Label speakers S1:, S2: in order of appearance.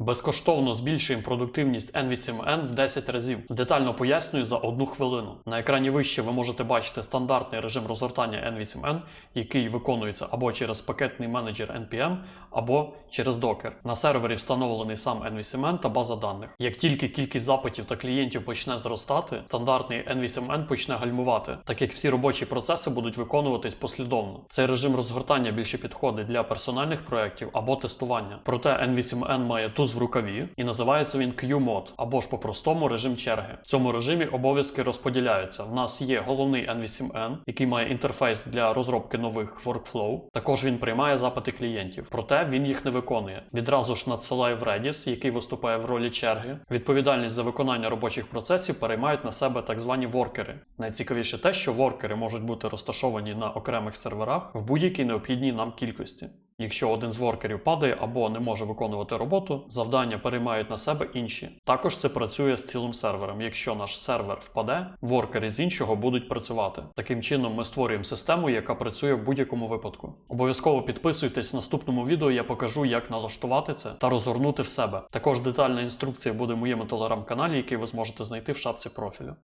S1: Безкоштовно збільшуємо продуктивність N8N в 10 разів. Детально пояснюю за одну хвилину. На екрані вище ви можете бачити стандартний режим розгортання N8N, який виконується або через пакетний менеджер NPM, або через Docker. На сервері встановлений сам N8N та база даних. Як тільки кількість запитів та клієнтів почне зростати, стандартний N8N почне гальмувати, так як всі робочі процеси будуть виконуватись послідовно. Цей режим розгортання більше підходить для персональних проєктів або тестування. Проте N8N має туз в рукаві і називається він Q-мод або ж по-простому режим черги. В цьому режимі обов'язки розподіляються. В нас є головний N8N, який має інтерфейс для розробки нових workflow. Також він приймає запити клієнтів. Проте він їх не виконує. Відразу ж надсилає в Redis, який виступає в ролі черги. Відповідальність за виконання робочих процесів переймають на себе так звані воркери. Найцікавіше те, що воркери можуть бути розташовані на окремих серверах в будь-якій необхідній нам кількості. Якщо один з воркерів падає або не може виконувати роботу, завдання переймають на себе інші. Також це працює з цілим сервером. Якщо наш сервер впаде, воркери з іншого будуть працювати. Таким чином, ми створюємо систему, яка працює в будь-якому випадку. Обов'язково підписуйтесь в наступному відео. Я покажу, як налаштувати це та розгорнути в себе. Також детальна інструкція буде в моєму телеграм-каналі, який ви зможете знайти в шапці профілю.